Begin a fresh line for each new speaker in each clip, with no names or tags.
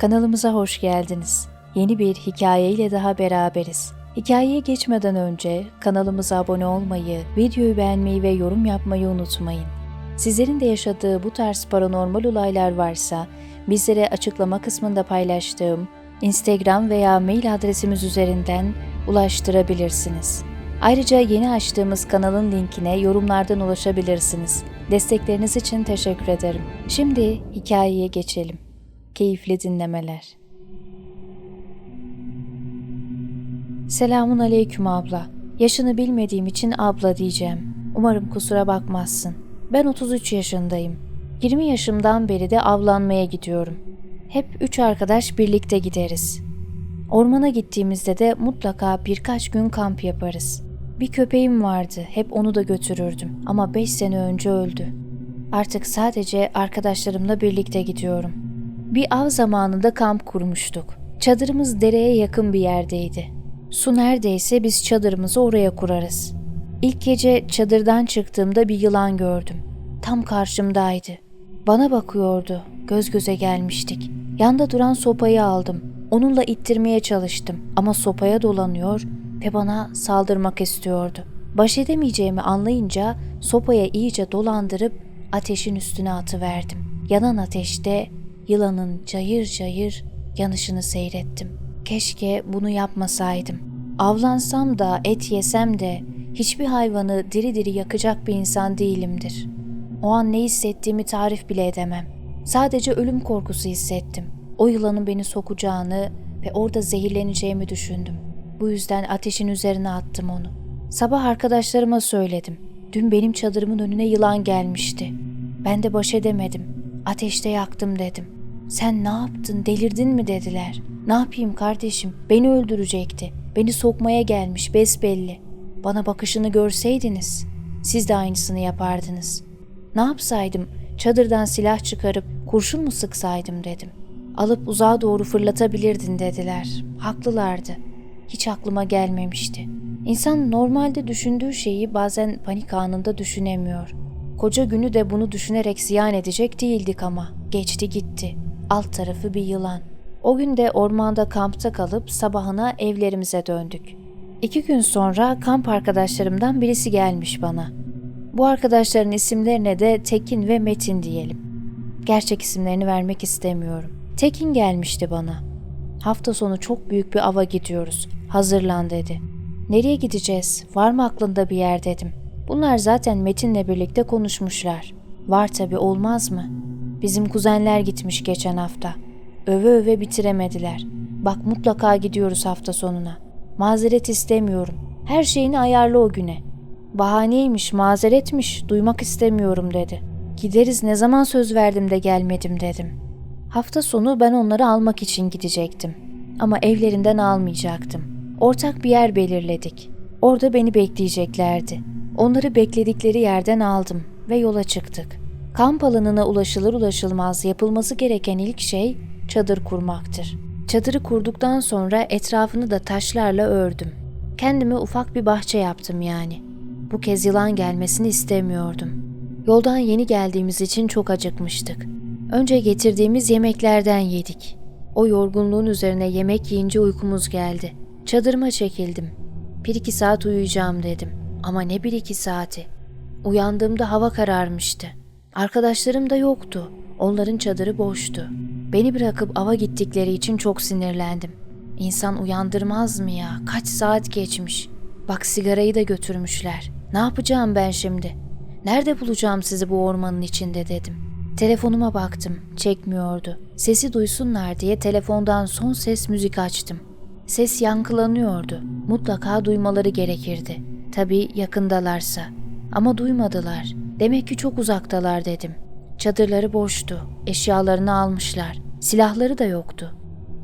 Kanalımıza hoş geldiniz. Yeni bir hikayeyle daha beraberiz. Hikayeye geçmeden önce kanalımıza abone olmayı, videoyu beğenmeyi ve yorum yapmayı unutmayın. Sizlerin de yaşadığı bu tarz paranormal olaylar varsa bizlere açıklama kısmında paylaştığım Instagram veya mail adresimiz üzerinden ulaştırabilirsiniz. Ayrıca yeni açtığımız kanalın linkine yorumlardan ulaşabilirsiniz. Destekleriniz için teşekkür ederim. Şimdi hikayeye geçelim. Keyifli dinlemeler. Selamun aleyküm abla. Yaşını bilmediğim için abla diyeceğim. Umarım kusura bakmazsın. Ben 33 yaşındayım. 20 yaşımdan beri de avlanmaya gidiyorum. Hep üç arkadaş birlikte gideriz. Ormana gittiğimizde de mutlaka birkaç gün kamp yaparız. Bir köpeğim vardı, hep onu da götürürdüm ama 5 sene önce öldü. Artık sadece arkadaşlarımla birlikte gidiyorum. Bir av zamanında kamp kurmuştuk. Çadırımız dereye yakın bir yerdeydi. Su neredeyse biz çadırımızı oraya kurarız. İlk gece çadırdan çıktığımda bir yılan gördüm. Tam karşımdaydı. Bana bakıyordu. Göz göze gelmiştik. Yanda duran sopayı aldım. Onunla ittirmeye çalıştım ama sopaya dolanıyor ve bana saldırmak istiyordu. Baş edemeyeceğimi anlayınca sopaya iyice dolandırıp ateşin üstüne atıverdim. Yanan ateşte yılanın cayır cayır yanışını seyrettim. Keşke bunu yapmasaydım. Avlansam da et yesem de hiçbir hayvanı diri diri yakacak bir insan değilimdir. O an ne hissettiğimi tarif bile edemem. Sadece ölüm korkusu hissettim. O yılanın beni sokacağını ve orada zehirleneceğimi düşündüm. Bu yüzden ateşin üzerine attım onu. Sabah arkadaşlarıma söyledim. Dün benim çadırımın önüne yılan gelmişti. Ben de baş edemedim. Ateşte yaktım dedim. Sen ne yaptın, delirdin mi dediler. Ne yapayım kardeşim, beni öldürecekti. Beni sokmaya gelmiş besbelli. Bana bakışını görseydiniz, siz de aynısını yapardınız. Ne yapsaydım, çadırdan silah çıkarıp kurşun mu sıksaydım dedim. Alıp uzağa doğru fırlatabilirdin dediler. Haklılardı. Hiç aklıma gelmemişti. İnsan normalde düşündüğü şeyi bazen panik anında düşünemiyor. Koca günü de bunu düşünerek ziyan edecek değildik ama. Geçti gitti. Alt tarafı bir yılan. O gün de ormanda kampta kalıp sabahına evlerimize döndük. İki gün sonra kamp arkadaşlarımdan birisi gelmiş bana. Bu arkadaşların isimlerine de Tekin ve Metin diyelim. Gerçek isimlerini vermek istemiyorum. Tekin gelmişti bana. Hafta sonu çok büyük bir ava gidiyoruz. Hazırlan dedi. Nereye gideceğiz? Var mı aklında bir yer dedim. Bunlar zaten Metin'le birlikte konuşmuşlar. Var tabi olmaz mı? Bizim kuzenler gitmiş geçen hafta. Öve öve bitiremediler. Bak mutlaka gidiyoruz hafta sonuna. Mazeret istemiyorum. Her şeyini ayarla o güne. Bahaneymiş, mazeretmiş, duymak istemiyorum dedi. Gideriz ne zaman söz verdim de gelmedim dedim. Hafta sonu ben onları almak için gidecektim. Ama evlerinden almayacaktım. Ortak bir yer belirledik. Orada beni bekleyeceklerdi. Onları bekledikleri yerden aldım ve yola çıktık. Kamp alanına ulaşılır ulaşılmaz yapılması gereken ilk şey çadır kurmaktır. Çadırı kurduktan sonra etrafını da taşlarla ördüm. Kendime ufak bir bahçe yaptım yani. Bu kez yılan gelmesini istemiyordum. Yoldan yeni geldiğimiz için çok acıkmıştık. Önce getirdiğimiz yemeklerden yedik. O yorgunluğun üzerine yemek yiyince uykumuz geldi. Çadırıma çekildim. Bir iki saat uyuyacağım dedim. Ama ne bir iki saati. Uyandığımda hava kararmıştı. Arkadaşlarım da yoktu. Onların çadırı boştu. Beni bırakıp ava gittikleri için çok sinirlendim. İnsan uyandırmaz mı ya? Kaç saat geçmiş. Bak sigarayı da götürmüşler. Ne yapacağım ben şimdi? Nerede bulacağım sizi bu ormanın içinde dedim. Telefonuma baktım. Çekmiyordu. Sesi duysunlar diye telefondan son ses müzik açtım. Ses yankılanıyordu. Mutlaka duymaları gerekirdi. Tabii yakındalarsa. Ama duymadılar. Demek ki çok uzaktalar dedim. Çadırları boştu. Eşyalarını almışlar. Silahları da yoktu.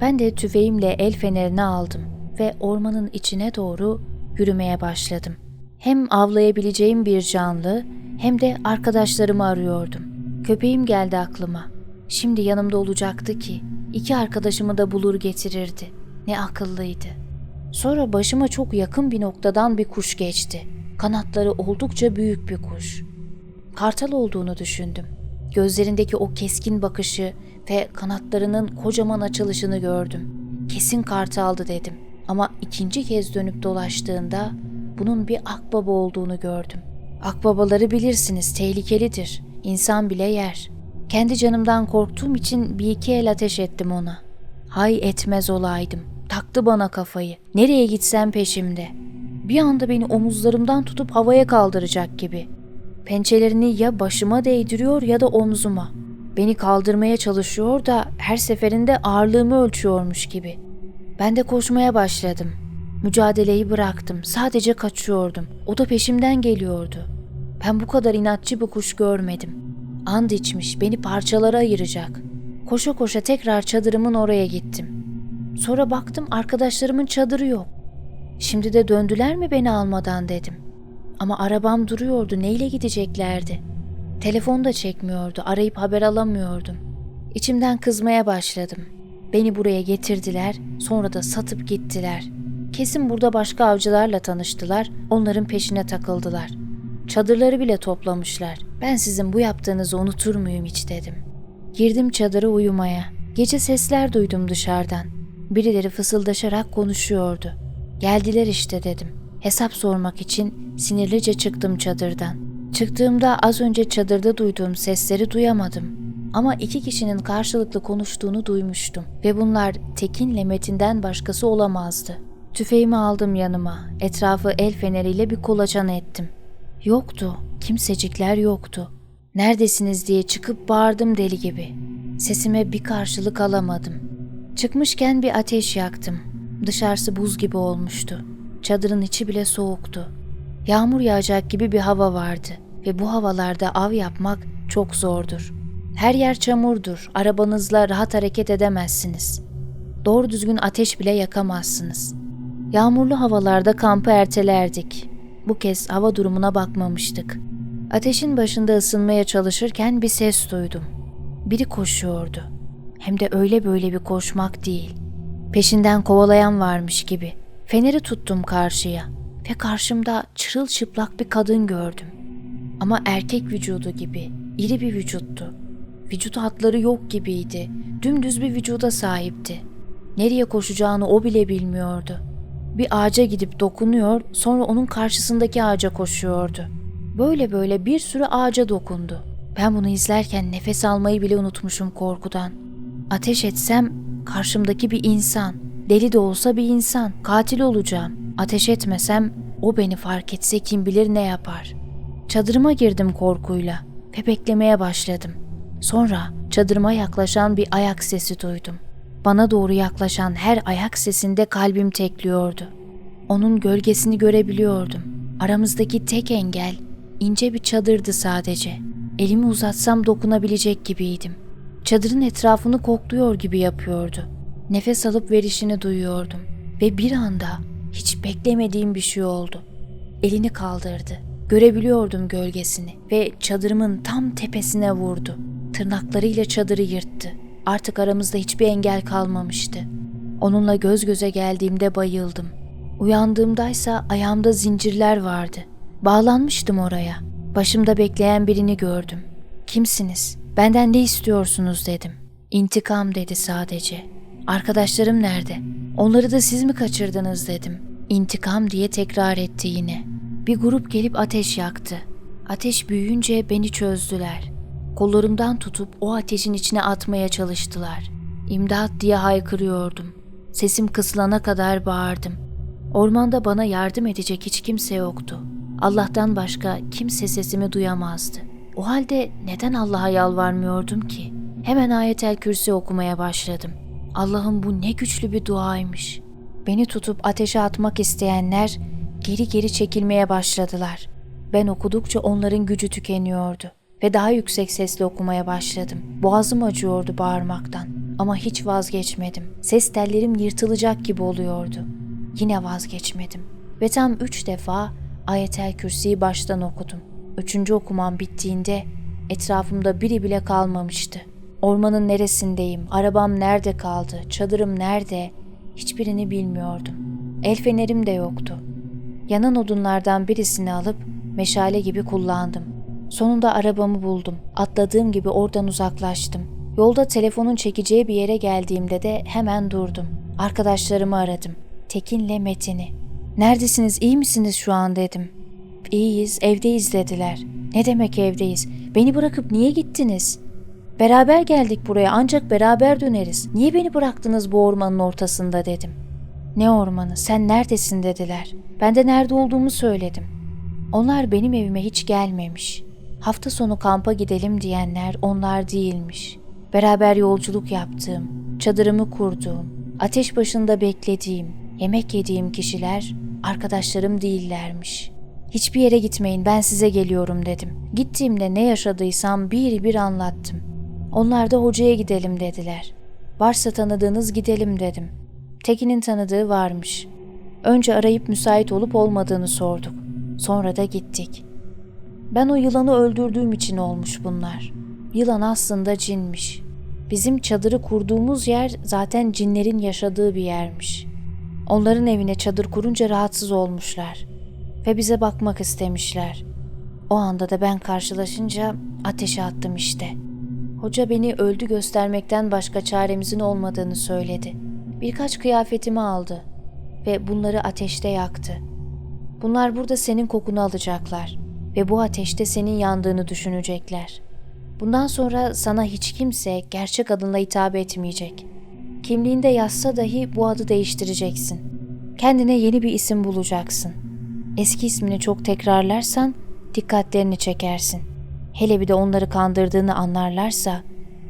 Ben de tüfeğimle el fenerini aldım ve ormanın içine doğru yürümeye başladım. Hem avlayabileceğim bir canlı hem de arkadaşlarımı arıyordum. Köpeğim geldi aklıma. Şimdi yanımda olacaktı ki iki arkadaşımı da bulur getirirdi. Ne akıllıydı. Sonra başıma çok yakın bir noktadan bir kuş geçti. Kanatları oldukça büyük bir kuş. Kartal olduğunu düşündüm. Gözlerindeki o keskin bakışı ve kanatlarının kocaman açılışını gördüm. Kesin kartaldı dedim. Ama ikinci kez dönüp dolaştığında bunun bir akbaba olduğunu gördüm. Akbabaları bilirsiniz tehlikelidir. İnsan bile yer. Kendi canımdan korktuğum için bir iki el ateş ettim ona. Hay etmez olaydım. Taktı bana kafayı. Nereye gitsem peşimde. Bir anda beni omuzlarımdan tutup havaya kaldıracak gibi. Pençelerini ya başıma değdiriyor ya da omzuma. Beni kaldırmaya çalışıyor da her seferinde ağırlığımı ölçüyormuş gibi. Ben de koşmaya başladım. Mücadeleyi bıraktım. Sadece kaçıyordum. O da peşimden geliyordu. Ben bu kadar inatçı bir kuş görmedim. And içmiş, beni parçalara ayıracak. Koşa koşa tekrar çadırımın oraya gittim. Sonra baktım arkadaşlarımın çadırı yok. Şimdi de döndüler mi beni almadan dedim. Ama arabam duruyordu. Neyle gideceklerdi? Telefon da çekmiyordu. Arayıp haber alamıyordum. İçimden kızmaya başladım. Beni buraya getirdiler, sonra da satıp gittiler. Kesin burada başka avcılarla tanıştılar, onların peşine takıldılar. Çadırları bile toplamışlar. Ben sizin bu yaptığınızı unutur muyum hiç dedim. Girdim çadıra uyumaya. Gece sesler duydum dışarıdan. Birileri fısıldaşarak konuşuyordu. Geldiler işte dedim. Hesap sormak için sinirlice çıktım çadırdan. Çıktığımda az önce çadırda duyduğum sesleri duyamadım. Ama iki kişinin karşılıklı konuştuğunu duymuştum ve bunlar Tekin'le Metin'den başkası olamazdı. Tüfeğimi aldım yanıma. Etrafı el feneriyle bir kolaçan ettim. Yoktu. Kimsecikler yoktu. Neredesiniz diye çıkıp bağırdım deli gibi. Sesime bir karşılık alamadım. Çıkmışken bir ateş yaktım. Dışarısı buz gibi olmuştu. Çadırın içi bile soğuktu. Yağmur yağacak gibi bir hava vardı ve bu havalarda av yapmak çok zordur. Her yer çamurdur. Arabanızla rahat hareket edemezsiniz. Doğru düzgün ateş bile yakamazsınız. Yağmurlu havalarda kampı ertelerdik. Bu kez hava durumuna bakmamıştık. Ateşin başında ısınmaya çalışırken bir ses duydum. Biri koşuyordu. Hem de öyle böyle bir koşmak değil. Peşinden kovalayan varmış gibi. Feneri tuttum karşıya ve karşımda çırılçıplak bir kadın gördüm. Ama erkek vücudu gibi, iri bir vücuttu. Vücut hatları yok gibiydi. Dümdüz bir vücuda sahipti. Nereye koşacağını o bile bilmiyordu. Bir ağaca gidip dokunuyor, sonra onun karşısındaki ağaca koşuyordu. Böyle böyle bir sürü ağaca dokundu. Ben bunu izlerken nefes almayı bile unutmuşum korkudan. Ateş etsem karşımdaki bir insan, deli de olsa bir insan, katil olacağım. Ateş etmesem o beni fark etse kim bilir ne yapar. Çadırıma girdim korkuyla ve beklemeye başladım. Sonra çadırıma yaklaşan bir ayak sesi duydum. Bana doğru yaklaşan her ayak sesinde kalbim tekliyordu. Onun gölgesini görebiliyordum. Aramızdaki tek engel ince bir çadırdı sadece. Elimi uzatsam dokunabilecek gibiydim. Çadırın etrafını kokluyor gibi yapıyordu. Nefes alıp verişini duyuyordum ve bir anda hiç beklemediğim bir şey oldu. Elini kaldırdı. Görebiliyordum gölgesini ve çadırımın tam tepesine vurdu. Tırnaklarıyla çadırı yırttı. Artık aramızda hiçbir engel kalmamıştı. Onunla göz göze geldiğimde bayıldım. Uyandığımdaysa ayağımda zincirler vardı. Bağlanmıştım oraya. Başımda bekleyen birini gördüm. Kimsiniz? Benden ne istiyorsunuz dedim. İntikam dedi sadece. Arkadaşlarım nerede? Onları da siz mi kaçırdınız dedim. İntikam diye tekrar etti yine. Bir grup gelip ateş yaktı. Ateş büyüyünce beni çözdüler. Kollarımdan tutup o ateşin içine atmaya çalıştılar. İmdat diye haykırıyordum. Sesim kısılana kadar bağırdım. Ormanda bana yardım edecek hiç kimse yoktu. Allah'tan başka kimse sesimi duyamazdı. O halde neden Allah'a yalvarmıyordum ki? Hemen ayetel kürsi okumaya başladım. Allah'ım bu ne güçlü bir duaymış. Beni tutup ateşe atmak isteyenler geri geri çekilmeye başladılar. Ben okudukça onların gücü tükeniyordu ve daha yüksek sesle okumaya başladım. Boğazım acıyordu bağırmaktan ama hiç vazgeçmedim. Ses tellerim yırtılacak gibi oluyordu. Yine vazgeçmedim ve tam üç defa ayetel kürsiyi baştan okudum. Üçüncü okumam bittiğinde etrafımda biri bile kalmamıştı. Ormanın neresindeyim, arabam nerede kaldı, çadırım nerede hiçbirini bilmiyordum. El fenerim de yoktu. Yanan odunlardan birisini alıp meşale gibi kullandım. Sonunda arabamı buldum. Atladığım gibi oradan uzaklaştım. Yolda telefonun çekeceği bir yere geldiğimde de hemen durdum. Arkadaşlarımı aradım. Tekin'le Metin'i. Neredesiniz, iyi misiniz şu an dedim. İyiyiz, evdeyiz dediler. Ne demek evdeyiz? Beni bırakıp niye gittiniz? Beraber geldik buraya ancak beraber döneriz. Niye beni bıraktınız bu ormanın ortasında dedim. Ne ormanı, sen neredesin dediler. Ben de nerede olduğumu söyledim. Onlar benim evime hiç gelmemiş. Hafta sonu kampa gidelim diyenler onlar değilmiş. Beraber yolculuk yaptığım, çadırımı kurduğum, ateş başında beklediğim, yemek yediğim kişiler arkadaşlarım değillermiş. Hiçbir yere gitmeyin ben size geliyorum dedim. Gittiğimde ne yaşadıysam bir bir anlattım. Onlar da hocaya gidelim dediler. Varsa tanıdığınız gidelim dedim. Tekin'in tanıdığı varmış. Önce arayıp müsait olup olmadığını sorduk. Sonra da gittik. Ben o yılanı öldürdüğüm için olmuş bunlar. Yılan aslında cinmiş. Bizim çadırı kurduğumuz yer zaten cinlerin yaşadığı bir yermiş. Onların evine çadır kurunca rahatsız olmuşlar ve bize bakmak istemişler. O anda da ben karşılaşınca ateşe attım işte. Hoca beni öldü göstermekten başka çaremizin olmadığını söyledi. Birkaç kıyafetimi aldı ve bunları ateşte yaktı. Bunlar burada senin kokunu alacaklar ve bu ateşte senin yandığını düşünecekler. Bundan sonra sana hiç kimse gerçek adınla hitap etmeyecek. Kimliğinde yazsa dahi bu adı değiştireceksin. Kendine yeni bir isim bulacaksın. Eski ismini çok tekrarlarsan dikkatlerini çekersin. Hele bir de onları kandırdığını anlarlarsa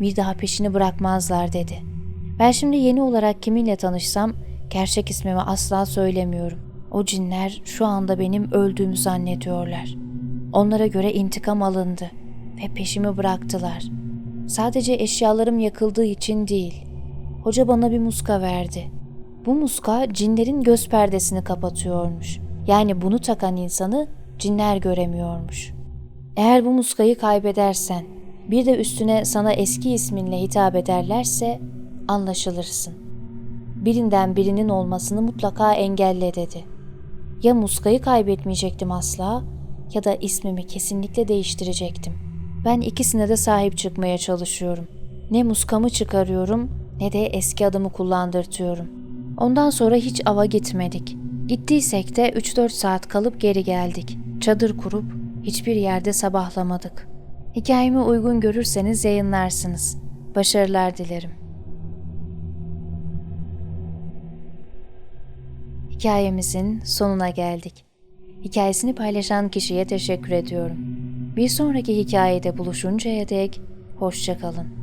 bir daha peşini bırakmazlar dedi. Ben şimdi yeni olarak kiminle tanışsam gerçek ismimi asla söylemiyorum. O cinler şu anda benim öldüğümü zannediyorlar. Onlara göre intikam alındı ve peşimi bıraktılar. Sadece eşyalarım yakıldığı için değil. Hoca bana bir muska verdi. Bu muska cinlerin göz perdesini kapatıyormuş. Yani bunu takan insanı cinler göremiyormuş. Eğer bu muskayı kaybedersen, bir de üstüne sana eski isminle hitap ederlerse anlaşılırsın. Birinden birinin olmasını mutlaka engelle dedi. Ya muskayı kaybetmeyecektim asla ya da ismimi kesinlikle değiştirecektim. Ben ikisine de sahip çıkmaya çalışıyorum. Ne muskamı çıkarıyorum ne de eski adımı kullandırtıyorum. Ondan sonra hiç ava gitmedik. Gittiysek de 3-4 saat kalıp geri geldik. Çadır kurup hiçbir yerde sabahlamadık. Hikayemi uygun görürseniz yayınlarsınız. Başarılar dilerim. Hikayemizin sonuna geldik. Hikayesini paylaşan kişiye teşekkür ediyorum. Bir sonraki hikayede buluşuncaya dek hoşçakalın.